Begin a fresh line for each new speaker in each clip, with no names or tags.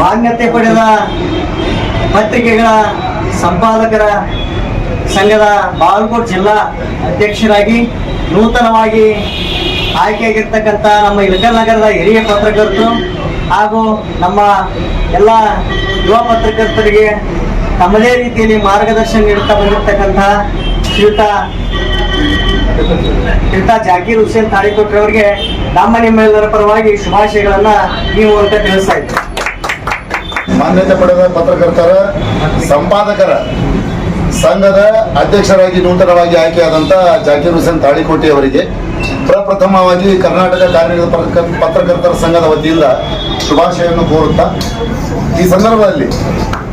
ಮಾನ್ಯತೆ ಪಡೆದ ಪತ್ರಿಕೆಗಳ ಸಂಪಾದಕರ ಸಂಘದ ಬಾಗಲಕೋಟೆ ಜಿಲ್ಲಾ ಅಧ್ಯಕ್ಷರಾಗಿ ನೂತನವಾಗಿ ಆಯ್ಕೆಯಾಗಿರ್ತಕ್ಕಂಥ ನಮ್ಮ ನಗರದ ಹಿರಿಯ ಪತ್ರಕರ್ತರು ಹಾಗೂ ನಮ್ಮ ಎಲ್ಲ ಯುವ ಪತ್ರಕರ್ತರಿಗೆ ತಮ್ಮದೇ ರೀತಿಯಲ್ಲಿ ಮಾರ್ಗದರ್ಶನ ನೀಡುತ್ತಾ ಬಂದಿರತಕ್ಕಂಥ ಶ್ರೀಯುತ ಶ್ರೀಯುತ ಜಾಕೀರ್ ಹುಸೇನ್ ತಾಳಿಕೊಟ್ರೆ ಅವರಿಗೆ ನಮ್ಮ ನಿಮ್ಮೆಲ್ಲರ ಪರವಾಗಿ ಶುಭಾಶಯಗಳನ್ನು ಈ ಮೂಲಕ ತಿಳಿಸ್ತಾ ಇದ್ದೀನಿ.
ಮಾನ್ಯತೆ ಪಡೆದ ಪತ್ರಕರ್ತರ ಸಂಪಾದಕರ ಸಂಘದ ಅಧ್ಯಕ್ಷರಾಗಿ ನೂತನವಾಗಿ ಆಯ್ಕೆಯಾದಂಥ ಜಾಕೀರ್ ಹುಸೇನ್ ತಾಳಿಕೋಟೆ ಅವರಿಗೆ ಪ್ರಪ್ರಥಮವಾಗಿ ಕರ್ನಾಟಕ ಪತ್ರಕ- ಪತ್ರಕರ್ತರ ಸಂಘದ ವತಿಯಿಂದ ಶುಭಾಶಯವನ್ನು ಕೋರುತ್ತಾ, ಈ ಸಂದರ್ಭದಲ್ಲಿ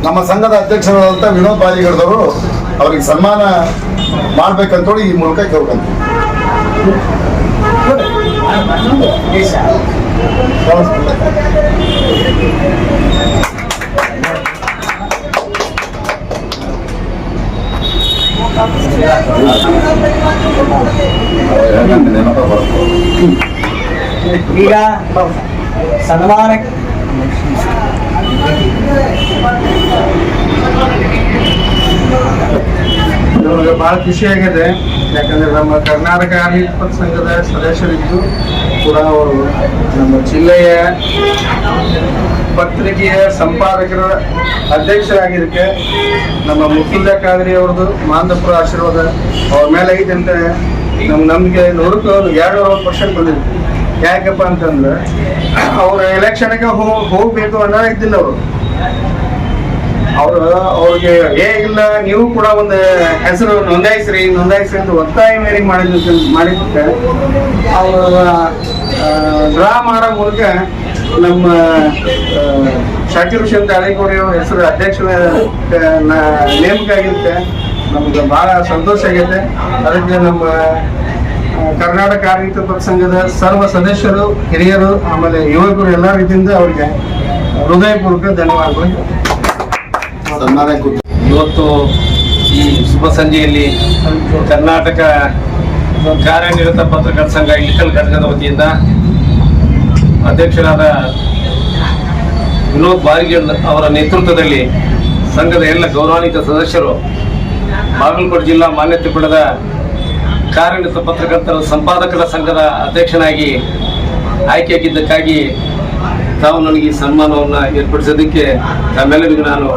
ನಮ್ಮ ಸಂಘದ ಅಧ್ಯಕ್ಷರಾದಂಥ ವಿನೋದ್ ಬಾಲಿಗಡದವರು ಅವರಿಗೆ ಸನ್ಮಾನ ಮಾಡ್ಬೇಕಂತೇಳಿ ಈ ಮೂಲಕ ಕೇಳ್ಕೊಂತ.
ಈಗ ಸನ್ಮಾನ
ನಮಗೆ ಬಹಳ ಖುಷಿ ಆಗಿದೆ. ಯಾಕಂದ್ರೆ ನಮ್ಮ ಕರ್ನಾಟಕ ಆಡಳಿತ ಸಂಘದ ಸದಸ್ಯರಿದ್ದು ಕೂಡ ಅವರು ನಮ್ಮ ಜಿಲ್ಲೆಯ ಪತ್ರಿಕೆಯ ಸಂಪಾದಕರ ಅಧ್ಯಕ್ಷರಾಗಿದ್ದಕ್ಕೆ ನಮ್ಮ ಮುಕುಂದ ಕಾದ್ರಿ ಅವ್ರದ್ದು ಮಾಂದಪುರ ಆಶೀರ್ವಾದ ಅವ್ರ ಮೇಲೆ ಐತೆ ಅಂತ ನಮ್ ನಮ್ಗೆ ನೂರಕ್ಕೆ ಒಂದು ಎರಡು ಅರವತ್ತು ಪರ್ಸೆಂಟ್ ಬಂದಿದೆ. ಯಾಕಪ್ಪ ಅಂತಂದ್ರೆ ಅವ್ರ ಎಲೆಕ್ಷನ್ಗೆ ಹೋಗ್ಬೇಕು ಅನ್ನೋ ಇದ್ದಿಲ್ಲ ಅವರು. ಅವರು ಅವ್ರಿಗೆ, ಏ, ಇಲ್ಲ, ನೀವು ಕೂಡ ಒಂದು ಹೆಸರು ನೋಂದಾಯಿಸ್ರಿ ನೋಂದಾಯಿಸ್ರಿ ಅಂತ ಒತ್ತಾಯ ಮೇರೆಗೆ ಮಾಡಿದ ಮಾಡಿದ್ದಕ್ಕೆ ಅವರು ಡ್ರಾ ಮಾಡೋ ಮೂಲಕ ನಮ್ಮ ಶಾಕಿರ್ ಹುಸೇನ್ ತಾಳಿಕೋರಿ ಹೆಸರು ಅಧ್ಯಕ್ಷರ ನೇಮಕ ಆಗಿರುತ್ತೆ ನಮ್ಗೆ ಬಹಳ ಸಂತೋಷ ಆಗೈತೆ. ಅದಕ್ಕೆ ನಮ್ಮ ಕರ್ನಾಟಕ ಪಕ್ಷ ಸಂಘದ ಸರ್ವ ಸದಸ್ಯರು, ಹಿರಿಯರು, ಆಮೇಲೆ ಯುವಕರು ಎಲ್ಲ ರೀತಿಯಿಂದ ಅವ್ರಿಗೆ ಹೃದಯಪೂರ್ವಕ ಧನ್ಯವಾದಗಳು.
ಇವತ್ತು ಈ ಶುಭ ಸಂಜೆಯಲ್ಲಿ ಕರ್ನಾಟಕ ಕಾರ್ಯನಿರತ ಪತ್ರಕರ್ತ ಸಂಘ ಇಳಕಲ್ ಘಟಕದ ವತಿಯಿಂದ ಅಧ್ಯಕ್ಷರಾದ ವಿನೋದ್ ಬಾರಿಗೇಳ್ ಅವರ ನೇತೃತ್ವದಲ್ಲಿ ಸಂಘದ ಎಲ್ಲ ಗೌರವಾನ್ವಿತ ಸದಸ್ಯರು ಬಾಗಲಕೋಟೆ ಜಿಲ್ಲಾ ಮಾನ್ಯತೆ ಪಡೆದ ಕಾರ್ಯನಿರತ ಪತ್ರಕರ್ತರ ಸಂಪಾದಕರ ಸಂಘದ ಅಧ್ಯಕ್ಷನಾಗಿ ಆಯ್ಕೆಯಾಗಿದ್ದಕ್ಕಾಗಿ ತಾವು ನನಗೆ ಈ ಸನ್ಮಾನವನ್ನು ಏರ್ಪಡಿಸೋದಕ್ಕೆ ತಮ್ಮೆಲ್ಲರಿಗೂ ನಾನು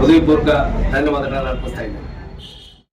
ಹೃದಯಪೂರ್ವಕ ಧನ್ಯವಾದಗಳನ್ನು ಅರ್ಪಿಸ್ತಾ ಇದ್ದೇನೆ.